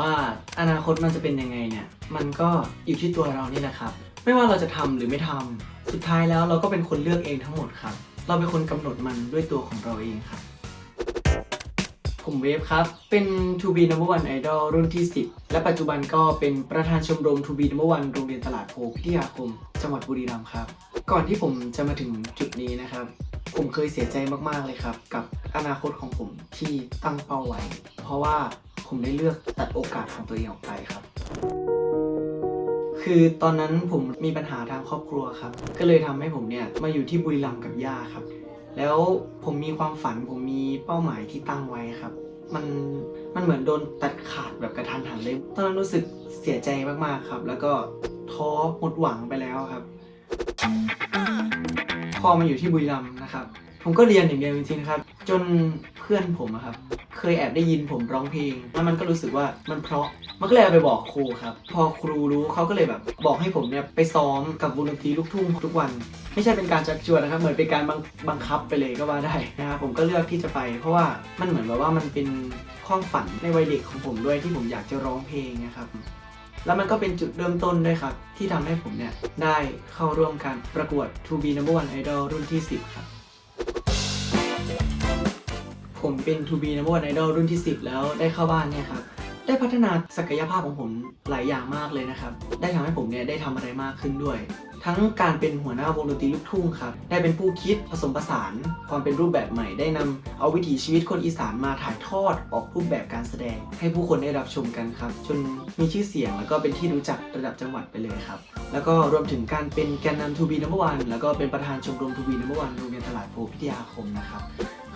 ว่าอนาคตมันจะเป็นยังไงเนี่ย มันก็อยู่ที่ตัวเรานี่แหละครับ ไม่ว่าเราจะทำหรือไม่ทำสุดท้ายแล้วเราก็เป็นคนเลือกเองทั้งหมดครับ เราเป็นคนกำหนดมันด้วยตัวของเราเองครับ ผมเวฟครับ เป็น To be number one idol รุ่นที่ 10 และปัจจุบันก็เป็นประธานชมรม To be number one โรงเรียนตลาดโพพิทยาคม จังหวัดบุรีรัมย์ครับ ก่อนที่ผมจะมาถึงจุดนี้นะครับผมเคยเสียใจมาก ๆ เลยครับ กับอนาคตของผมที่ตั้งเป้าไว้ เพราะว่า ผมได้เลือกตัดโอกาสของตัวเองออกไปครับ คือตอนนั้นผมมีปัญหาทางครอบครัวครับ ก็เลยทำให้ผมเนี่ยมาอยู่ที่บุรีรัมย์กับย่าครับ แล้วผมมีความฝันผมมีเป้าหมายที่ตั้งไว้ครับ มันมันเหมือนโดนตัดขาดแบบกระทันหันเลย ตอนนั้นรู้สึกเสียใจมากๆครับ แล้วก็ท้อหมดหวังไปแล้วครับ พอมาอยู่ที่บุรีรัมย์นะครับ ผมก็เรียนอย่างเดียวจริงๆนะครับ จนเพื่อนผมครับ เคยแอบได้ยินผมร้องเพลง แล้วมันก็รู้สึกว่ามันเพราะมันก็เลยเอาไปบอกครูครับ พอครูรู้เขาก็เลยแบบบอกให้ผมเนี่ยไปซ้อมกับวงดนตรีลูกทุ่งทุกวัน ไม่ใช่เป็นการชักชวนนะครับ เหมือนเป็นการบังบังคับไปเลยก็ว่าได้นะครับผมก็เลือกที่จะไป เพราะว่ามันเหมือนแบบว่ามันเป็นความฝันในวัยเด็กของผมด้วยที่ผมอยากจะร้องเพลงนะครับแล้วมันก็เป็นจุดเริ่มต้นด้วยครับ ที่ทำให้ผมเนี่ย ได้เข้าร่วมการประกวด To be number one idol รุ่นที่ 10 ครับ ผมเป็น To be number one idol รุ่นที่ 10 แล้วได้เข้าบ้านเนี่ยครับ ได้พัฒนาศักยภาพของผมหลายอย่างมากเลยนะครับ ได้ทำให้ผมเนี่ยได้ทำอะไรมากขึ้นด้วย ทั้งการเป็นหัวหน้าวงดนตรีลูกทุ่งครับ ได้เป็นผู้คิดผสมผสาน ความเป็นรูปแบบใหม่ ได้นำเอาวิถีชีวิตคนอีสานมาถ่ายทอดออกรูปแบบการแสดง ให้ผู้คนได้รับชมกันครับ จนมีชื่อเสียงแล้วก็เป็นที่รู้จักระดับจังหวัดไปเลยครับ แล้วก็รวมถึงการเป็นแกนนำทูบีนัมเบอร์วันแล้วก็เป็นประธานชมรมทูบีนัมเบอร์วันโรงเรียนตลาดโพพิทยาคมนะครับ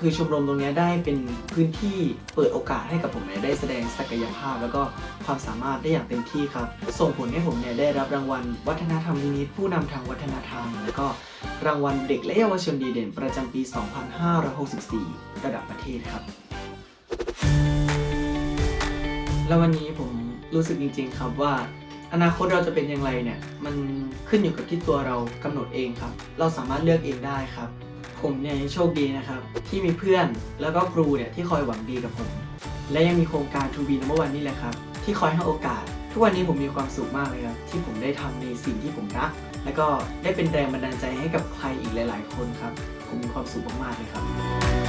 คือชมรมตรงนี้ได้เป็นพื้นที่เปิดโอกาสให้กับผมเนี่ยได้แสดงศักยภาพ แล้วก็ความสามารถได้อย่างเต็มที่ครับ ส่งผลให้ผมเนี่ยได้รับรางวัล วัฒนธรรมนิมิตผู้นำทางวัฒนธรรม แล้วก็รางวัลเด็กและเยาวชนดีเด่น ประจำปี 2564 ระดับประเทศครับ แล้ววันนี้ผมรู้สึกจริง ๆ ครับว่าอนาคตเราจะเป็นอย่างไรเนี่ย มันขึ้นอยู่กับที่ตัวเรากำหนดเองครับ เราสามารถเลือกเองได้ครับ ผมเนี่ยโชคดีนะครับ ที่มีเพื่อนแล้วก็ครูเนี่ยที่คอยหวังดีกับผม และยังมีโครงการ To be number one นี่แหละครับ ที่คอยให้โอกาส ทุกวันนี้ผมมีความสุขมากเลยครับ ที่ผมได้ทำในสิ่งที่ผมรัก แล้วก็ได้เป็นแรงบันดาลใจให้กับใครอีกหลาย ๆ คนครับ ผมมีความสุขมากๆเลยครับ